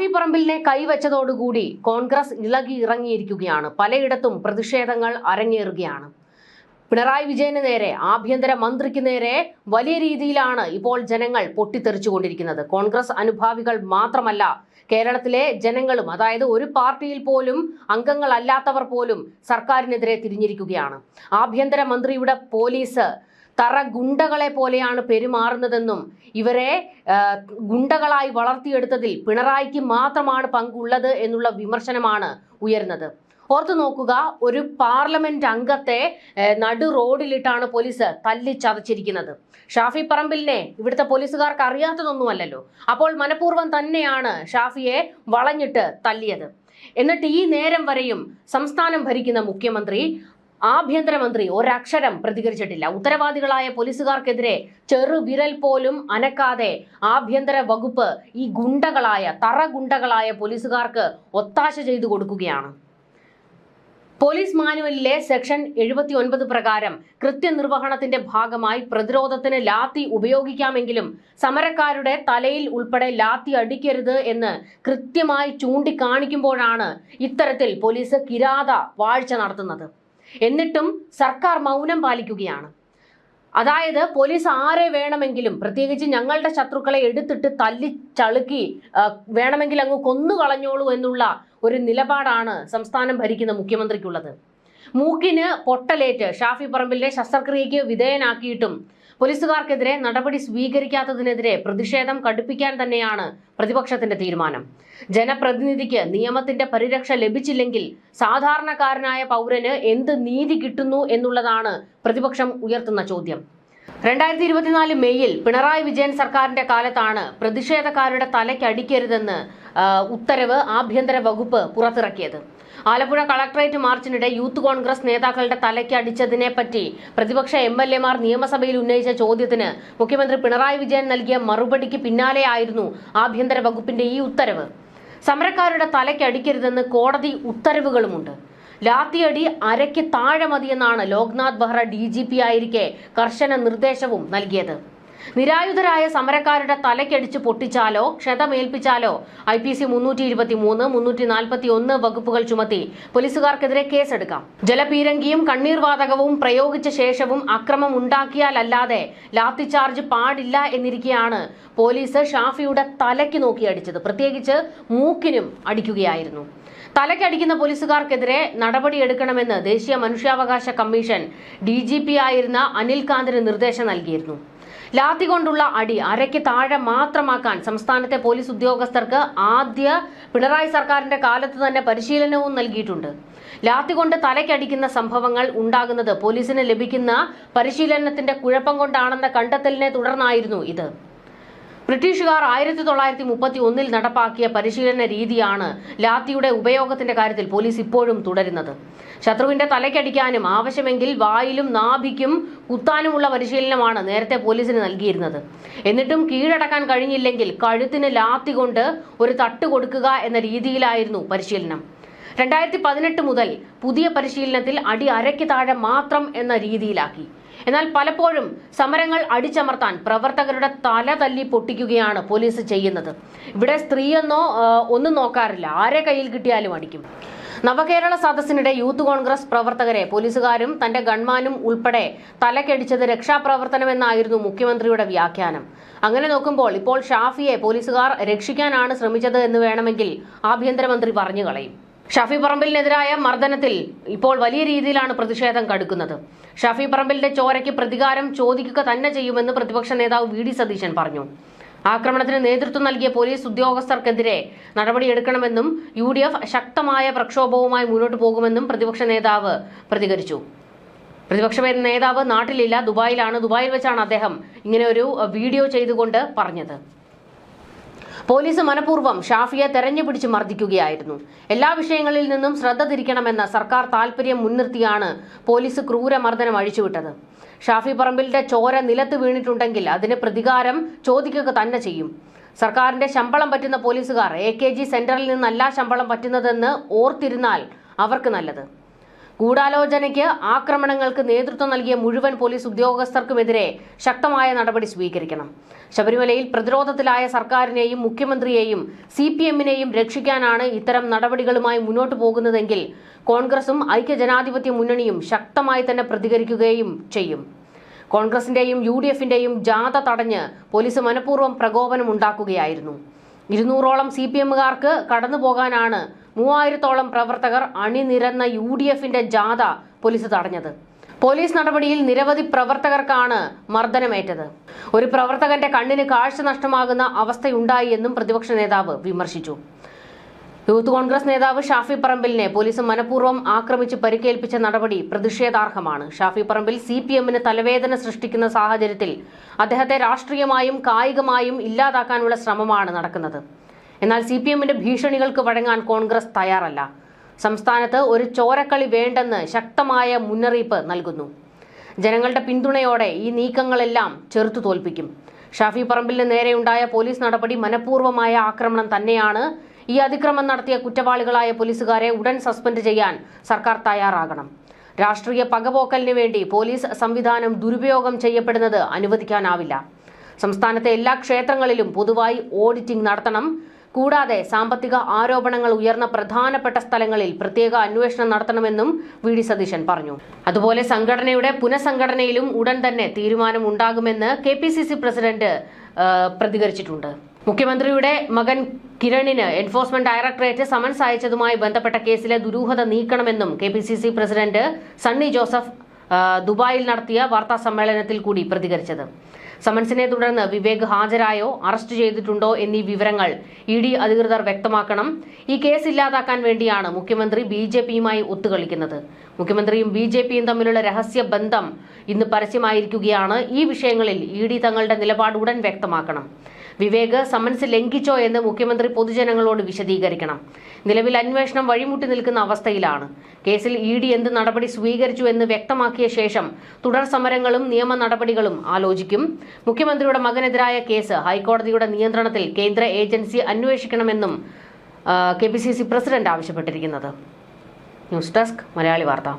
ഷാഫി പറമ്പിലിനെ കൈവച്ചതോടുകൂടി കോൺഗ്രസ് ഇളകി ഇറങ്ങിയിരിക്കുകയാണ് പലയിടത്തും പ്രതിഷേധങ്ങൾ അരങ്ങേറുകയാണ്. പിണറായി വിജയന് നേരെ ആഭ്യന്തര മന്ത്രിക്ക് നേരെ വലിയ രീതിയിലാണ് ഇപ്പോൾ ജനങ്ങൾ പൊട്ടിത്തെറിച്ചുകൊണ്ടിരിക്കുന്നത്. കോൺഗ്രസ് അനുഭാവികൾ മാത്രമല്ല കേരളത്തിലെ ജനങ്ങളും അതായത് ഒരു പാർട്ടിയിൽ പോലും അംഗങ്ങളല്ലാത്തവർ പോലും സർക്കാരിനെതിരെ തിരിഞ്ഞിരിക്കുകയാണ്. ആഭ്യന്തര മന്ത്രിയുടെ പോലീസ് തറ ഗുണ്ടകളെ പോലെയാണ് പെരുമാറുന്നതെന്നും ഇവരെ ഗുണ്ടകളായി വളർത്തിയെടുത്തതിൽ പിണറായിക്ക് മാത്രമാണ് പങ്കുള്ളത് എന്നുള്ള വിമർശനമാണ് ഉയർന്നത്. ഓർത്തു നോക്കുക ഒരു പാർലമെന്റ് അംഗത്തെ നടു റോഡിലിട്ടാണ് പോലീസ് തല്ലിച്ചതച്ചിരിക്കുന്നത് ഷാഫി പറമ്പിലിനെ ഇവിടുത്തെ പോലീസുകാർക്ക് അറിയാത്തതൊന്നുമല്ലല്ലോ. അപ്പോൾ മനഃപൂർവം തന്നെയാണ് ഷാഫിയെ വളഞ്ഞിട്ട് തല്ലിയത്. എന്നിട്ട് ഈ നേരം വരെയും സംസ്ഥാനം ഭരിക്കുന്ന മുഖ്യമന്ത്രി ആഭ്യന്തരമന്ത്രി ഒരക്ഷരം പ്രതികരിച്ചിട്ടില്ല. ഉത്തരവാദികളായ പോലീസുകാർക്കെതിരെ ചെറുവിരൽ പോലും അനക്കാതെ ആഭ്യന്തര വകുപ്പ് ഈ ഗുണ്ടകളായ തറ ഗുണ്ടകളായ പോലീസുകാർക്ക് ഒത്താശ ചെയ്തു കൊടുക്കുകയാണ്. പോലീസ് മാനുവലിലെ സെക്ഷൻ എഴുപത്തി ഒൻപത് പ്രകാരം കൃത്യനിർവഹണത്തിന്റെ ഭാഗമായി പ്രതിരോധത്തിന് ലാത്തി ഉപയോഗിക്കാമെങ്കിലും സമരക്കാരുടെ തലയിൽ ഉൾപ്പെടെ ലാത്തി അടിക്കരുത് എന്ന് കൃത്യമായി ചൂണ്ടിക്കാണിക്കുമ്പോഴാണ് ഇത്തരത്തിൽ പോലീസ് കിരാത വാഴ്ച നടത്തുന്നത്. എന്നിട്ടും സർക്കാർ മൗനം പാലിക്കുകയാണ്. അതായത് പോലീസ് ആരെ വേണമെങ്കിലും പ്രത്യേകിച്ച് ഞങ്ങളുടെ ശത്രുക്കളെ എടുത്തിട്ട് തല്ലി ചളുക്കി വേണമെങ്കിൽ അങ്ങ് കൊന്നു കളഞ്ഞോളൂ എന്നുള്ള ഒരു നിലപാടാണ് സംസ്ഥാനം ഭരിക്കുന്ന മുഖ്യമന്ത്രിക്കുള്ളത്. മൂക്കിന് പൊട്ടലേറ്റ് ഷാഫി പറമ്പിലെ ശസ്ത്രക്രിയയ്ക്ക് വിധേയനാക്കിയിട്ടും പോലീസുകാർക്കെതിരെ നടപടി സ്വീകരിക്കാത്തതിനെതിരെ പ്രതിഷേധം കടുപ്പിക്കാൻ തന്നെയാണ് പ്രതിപക്ഷത്തിന്റെ തീരുമാനം. ജനപ്രതിനിധിക്ക് നിയമത്തിന്റെ പരിരക്ഷ ലഭിച്ചില്ലെങ്കിൽ സാധാരണക്കാരനായ പൗരന് എന്ത് നീതി കിട്ടുന്നു എന്നുള്ളതാണ് പ്രതിപക്ഷം ഉയർത്തുന്ന ചോദ്യം. രണ്ടായിരത്തി ഇരുപത്തിനാല് മെയ്യിൽ പിണറായി വിജയൻ സർക്കാരിന്റെ കാലത്താണ് പ്രതിഷേധക്കാരുടെ തലയ്ക്കടിക്കരുതെന്ന് ഉത്തരവ് ആഭ്യന്തര വകുപ്പ് പുറത്തിറക്കിയത്. ആലപ്പുഴ കളക്ടറേറ്റ് മാർച്ചിനിടെ യൂത്ത് കോൺഗ്രസ് നേതാക്കളുടെ തലയ്ക്ക് അടിച്ചതിനെ പറ്റി പ്രതിപക്ഷ എം എൽ എമാർ നിയമസഭയിൽ ഉന്നയിച്ച ചോദ്യത്തിന് മുഖ്യമന്ത്രി പിണറായി വിജയൻ നൽകിയ മറുപടിക്ക് പിന്നാലെയായിരുന്നു ആഭ്യന്തര വകുപ്പിന്റെ ഈ ഉത്തരവ്. സമരക്കാരുടെ തലയ്ക്കടിക്കരുതെന്ന് കോടതി ഉത്തരവുകളുമുണ്ട്. ലാത്തിയടി അരയ്ക്ക് താഴെ മതിയെന്നാണ് Loknath Behera D G P ആയിരിക്കെ കർശന നിർദ്ദേശവും നൽകിയത്. നിരായുധരായ സമരക്കാരുടെ തലയ്ക്കടിച്ച് പൊട്ടിച്ചാലോ ക്ഷതമേൽപ്പിച്ചാലോ ഐ പി സി മുന്നൂറ്റി ഇരുപത്തി മൂന്ന് മുന്നൂറ്റി നാൽപ്പത്തി ഒന്ന് വകുപ്പുകൾ ചുമത്തി പോലീസുകാർക്കെതിരെ കേസെടുക്കാം. ജലപീരങ്കിയും കണ്ണീർവാതകവും പ്രയോഗിച്ച ശേഷവും അക്രമം ഉണ്ടാക്കിയാലല്ലാതെ ലാത്തിചാർജ് പാടില്ല എന്നിരിക്കെയാണ് പോലീസ് ഷാഫിയുടെ തലയ്ക്ക് നോക്കി അടിച്ചത്. പ്രത്യേകിച്ച് മൂക്കിനും അടിക്കുകയായിരുന്നു. തലയ്ക്കടിക്കുന്ന പോലീസുകാർക്കെതിരെ നടപടിയെടുക്കണമെന്ന് ദേശീയ മനുഷ്യാവകാശ കമ്മീഷൻ ഡി ജി പി ആയിരുന്ന അനിൽകാന്തിന് നിർദ്ദേശം നൽകിയിരുന്നു. ലാത്തി കൊണ്ടുള്ള അടി അരയ്ക്ക് താഴെ മാത്രമാക്കാൻ സംസ്ഥാനത്തെ പോലീസ് ഉദ്യോഗസ്ഥർക്ക് ആദ്യ പിണറായി സർക്കാരിന്റെ കാലത്ത് തന്നെ പരിശീലനവും നൽകിയിട്ടുണ്ട്. ലാത്തി കൊണ്ട് തലയ്ക്കടിക്കുന്ന സംഭവങ്ങൾ ഉണ്ടാകുന്നത് പോലീസിന് ലഭിക്കുന്ന പരിശീലനത്തിന്റെ കുഴപ്പം കൊണ്ടാണെന്ന കണ്ടെത്തലിനെ തുടർന്നായിരുന്നു ഇത്. ബ്രിട്ടീഷുകാർ ആയിരത്തി തൊള്ളായിരത്തി മുപ്പത്തി ഒന്നിൽ നടപ്പാക്കിയ പരിശീലന രീതിയാണ് ലാത്തിയുടെ ഉപയോഗത്തിന്റെ കാര്യത്തിൽ പോലീസ് ഇപ്പോഴും തുടരുന്നത്. ശത്രുവിന്റെ തലയ്ക്കടിക്കാനും ആവശ്യമെങ്കിൽ വായിലും നാഭിക്കും കുത്താനുമുള്ള പരിശീലനമാണ് നേരത്തെ പോലീസിന് നൽകിയിരുന്നത്. എന്നിട്ടും കീഴടക്കാൻ കഴിഞ്ഞില്ലെങ്കിൽ കഴുത്തിന് ലാത്തി കൊണ്ട് ഒരു തട്ട് കൊടുക്കുക എന്ന രീതിയിലായിരുന്നു പരിശീലനം. രണ്ടായിരത്തി പതിനെട്ട് മുതൽ പുതിയ പരിശീലനത്തിൽ അടി അരയ്ക്ക് താഴെ മാത്രം എന്ന രീതിയിലാക്കി. എന്നാൽ പലപ്പോഴും സമരങ്ങൾ അടിച്ചമർത്താൻ പ്രവർത്തകരുടെ തല തല്ലി പൊട്ടിക്കുകയാണ് പോലീസ് ചെയ്യുന്നത്. ഇവിടെ സ്ത്രീയെന്നോ ഒന്നും നോക്കാറില്ല. ആരെ കയ്യിൽ കിട്ടിയാലും അടിക്കും. നവകേരള സദസ്സിനിടെ യൂത്ത് കോൺഗ്രസ് പ്രവർത്തകരെ പോലീസുകാരും തന്റെ ഗൺമാനും ഉൾപ്പെടെ തലക്കടിച്ചത് രക്ഷാപ്രവർത്തനമെന്നായിരുന്നു മുഖ്യമന്ത്രിയുടെ വ്യാഖ്യാനം. അങ്ങനെ നോക്കുമ്പോൾ ഇപ്പോൾ ഷാഫിയെ പോലീസുകാർ രക്ഷിക്കാനാണ് ശ്രമിച്ചത് എന്ന് വേണമെങ്കിൽ ആഭ്യന്തരമന്ത്രി പറഞ്ഞു കളയും. ഷാഫി പറമ്പിലിനെതിരായ മർദ്ദനത്തിൽ ഇപ്പോൾ വലിയ രീതിയിലാണ് പ്രതിഷേധം കടുക്കുന്നത്. ഷഫി പറമ്പിലിന്റെ ചോരയ്ക്ക് പ്രതികാരം ചോദിക്കുക തന്നെ ചെയ്യുമെന്ന് പ്രതിപക്ഷ നേതാവ് വി ഡി സതീശൻ പറഞ്ഞു. ആക്രമണത്തിന് നേതൃത്വം നൽകിയ പോലീസ് ഉദ്യോഗസ്ഥർക്കെതിരെ നടപടിയെടുക്കണമെന്നും യു ഡി എഫ് ശക്തമായ പ്രക്ഷോഭവുമായി മുന്നോട്ട് പോകുമെന്നും പ്രതിപക്ഷ നേതാവ് പ്രതികരിച്ചു. പ്രതിപക്ഷ നേതാവ് നാട്ടിലില്ല ദുബായിലാണ്. ദുബായിൽ വെച്ചാണ് അദ്ദേഹം ഇങ്ങനെ ഒരു വീഡിയോ ചെയ്തുകൊണ്ട് പറഞ്ഞത്. പോലീസ് മനഃപൂർവം ഷാഫിയെ തെരഞ്ഞു പിടിച്ച് മർദ്ദിക്കുകയായിരുന്നു. എല്ലാ വിഷയങ്ങളിൽ നിന്നും ശ്രദ്ധ തിരിക്കണമെന്ന സർക്കാർ താൽപര്യം മുൻനിർത്തിയാണ് പോലീസ് ക്രൂരമർദ്ദനം അഴിച്ചുവിട്ടത്. ഷാഫി പറമ്പിലിന്റെ ചോര നിലത്ത് വീണിട്ടുണ്ടെങ്കിൽ അതിന് പ്രതികാരം ചോദിക്കുക തന്നെ ചെയ്യും. സർക്കാരിന്റെ ശമ്പളം പറ്റുന്ന പോലീസുകാർ എ കെ ജി സെന്ററിൽ നിന്നല്ല ശമ്പളം പറ്റുന്നതെന്ന് ഓർത്തിരുന്നാൽ അവർക്ക് നല്ലത്. ഗൂഢാലോചനയ്ക്ക് ആക്രമണങ്ങൾക്ക് നേതൃത്വം നൽകിയ മുഴുവൻ പോലീസ് ഉദ്യോഗസ്ഥർക്കുമെതിരെ ശക്തമായ നടപടി സ്വീകരിക്കണം. ശബരിമലയിൽ പ്രതിരോധത്തിലായ സർക്കാരിനെയും മുഖ്യമന്ത്രിയെയും സി പി എമ്മിനെയും രക്ഷിക്കാനാണ് ഇത്തരം നടപടികളുമായി മുന്നോട്ടു പോകുന്നതെങ്കിൽ കോൺഗ്രസും ഐക്യജനാധിപത്യ മുന്നണിയും ശക്തമായി തന്നെ പ്രതികരിക്കുകയും ചെയ്യും. കോൺഗ്രസിന്റെയും യു ഡി എഫിന്റെയും ജാഥ തടഞ്ഞ് പോലീസ് മനഃപൂർവം പ്രകോപനം ഉണ്ടാക്കുകയായിരുന്നു. ഇരുന്നൂറോളം സി പി എമ്മുകാർക്ക് കടന്നുപോകാനാണ് മൂവായിരത്തോളം പ്രവർത്തകർ അണിനിരന്ന യു ഡി എഫിന്റെ ജാഥ പോലീസ് തടഞ്ഞത്. പോലീസ് നടപടിയിൽ നിരവധി പ്രവർത്തകർക്കാണ് മർദ്ദനമേറ്റത്. ഒരു പ്രവർത്തകന്റെ കണ്ണിന് കാഴ്ച നഷ്ടമാകുന്ന അവസ്ഥയുണ്ടായി എന്നും പ്രതിപക്ഷ നേതാവ് വിമർശിച്ചു. യൂത്ത് കോൺഗ്രസ് നേതാവ് ഷാഫി പറമ്പിലിനെ പോലീസ് മനഃപൂർവം ആക്രമിച്ച് പരിക്കേൽപ്പിച്ച നടപടി പ്രതിഷേധാർഹമാണ്. ഷാഫി പറമ്പിൽ സി പി എമ്മിന് തലവേദന സൃഷ്ടിക്കുന്ന സാഹചര്യത്തിൽ അദ്ദേഹത്തെ രാഷ്ട്രീയമായും കായികമായും ഇല്ലാതാക്കാനുള്ള ശ്രമമാണ് നടക്കുന്നത്. എന്നാൽ സി പി എമ്മിന്റെ ഭീഷണികൾക്ക് വഴങ്ങാൻ കോൺഗ്രസ് തയ്യാറല്ല. സംസ്ഥാനത്ത് ഒരു ചോരക്കളി വേണ്ടെന്ന് ശക്തമായ മുന്നറിയിപ്പ് നൽകുന്നു. ജനങ്ങളുടെ പിന്തുണയോടെ ഈ നീക്കങ്ങളെല്ലാം ചെറുത്തു തോൽപ്പിക്കും. ഷാഫി പറമ്പിലിന് നേരെയുണ്ടായ പോലീസ് നടപടി മനഃപൂർവമായ ആക്രമണം തന്നെയാണ് ഈ അതിക്രമം നടത്തിയ കുറ്റവാളികളായ പോലീസുകാരെ ഉടൻ സസ്പെൻഡ് ചെയ്യാൻ സർക്കാർ തയ്യാറാകണം. രാഷ്ട്രീയ പകപോക്കലിന് വേണ്ടി പോലീസ് സംവിധാനം ദുരുപയോഗം ചെയ്യപ്പെടുന്നത് അനുവദിക്കാനാവില്ല. സംസ്ഥാനത്തെ എല്ലാ ക്ഷേത്രങ്ങളിലും പൊതുവായി ഓഡിറ്റിംഗ് നടത്തണം. കൂടാതെ സാമ്പത്തിക ആരോപണങ്ങൾ ഉയർന്ന പ്രധാനപ്പെട്ട സ്ഥലങ്ങളിൽ പ്രത്യേക അന്വേഷണം നടത്തണമെന്നും വി ഡി സതീശൻ പറഞ്ഞു. അതുപോലെ സംഘടനയുടെ പുനഃസംഘടനയിലും ഉടൻ തന്നെ തീരുമാനം ഉണ്ടാകുമെന്ന് K P C C president പ്രതികരിച്ചിട്ടുണ്ട്. മുഖ്യമന്ത്രിയുടെ മകൻ കിരണിന് എൻഫോഴ്സ്മെന്റ് ഡയറക്ടറേറ്റ് സമൻസ് അയച്ചതുമായി ബന്ധപ്പെട്ട കേസിലെ ദുരൂഹത നീക്കണമെന്നും കെ പ്രസിഡന്റ് സണ്ണി ജോസഫ് ദുബായിൽ നടത്തിയ വാർത്താ സമ്മേളനത്തിൽ കൂടി പ്രതികരിച്ചത്. സമൻസിനെ തുടർന്ന് വിവേക് ഹാജരായോ? അറസ്റ്റ് ചെയ്തിട്ടുണ്ടോ? എന്നീ വിവരങ്ങൾ ഇ ഡി അധികൃതർ വ്യക്തമാക്കണം. ഈ കേസ് ഇല്ലാതാക്കാൻ വേണ്ടിയാണ് മുഖ്യമന്ത്രി ബി ജെ പിയുമായി ഒത്തുകളിക്കുന്നത്. മുഖ്യമന്ത്രിയും ബി ജെ പിയും തമ്മിലുള്ള രഹസ്യ ബന്ധം ഇന്ന് പരസ്യമായിരിക്കുകയാണ്. ഈ വിഷയങ്ങളിൽ ഇ ഡി തങ്ങളുടെ നിലപാട് ഉടൻ വ്യക്തമാക്കണം. വിവേക് സമൻസ് ലംഘിച്ചോ എന്ന് മുഖ്യമന്ത്രി പൊതുജനങ്ങളോട് വിശദീകരിക്കണം. നിലവിൽ അന്വേഷണം വഴിമുട്ടി നിൽക്കുന്ന അവസ്ഥയിലാണ്. കേസിൽ ഇ ഡി എന്ത് നടപടി സ്വീകരിച്ചു എന്ന് വ്യക്തമാക്കിയ ശേഷം തുടർ സമരങ്ങളും നിയമ നടപടികളും ആലോചിക്കും. മുഖ്യമന്ത്രിയുടെ മകനെതിരായ കേസ് ഹൈക്കോടതിയുടെ നിയന്ത്രണത്തിൽ കേന്ദ്ര ഏജൻസി അന്വേഷിക്കണമെന്നും K P C C president ആവശ്യപ്പെട്ടിരിക്കുന്നത്. ന്യൂസ് ഡെസ്ക് മലയാളി വാർത്ത.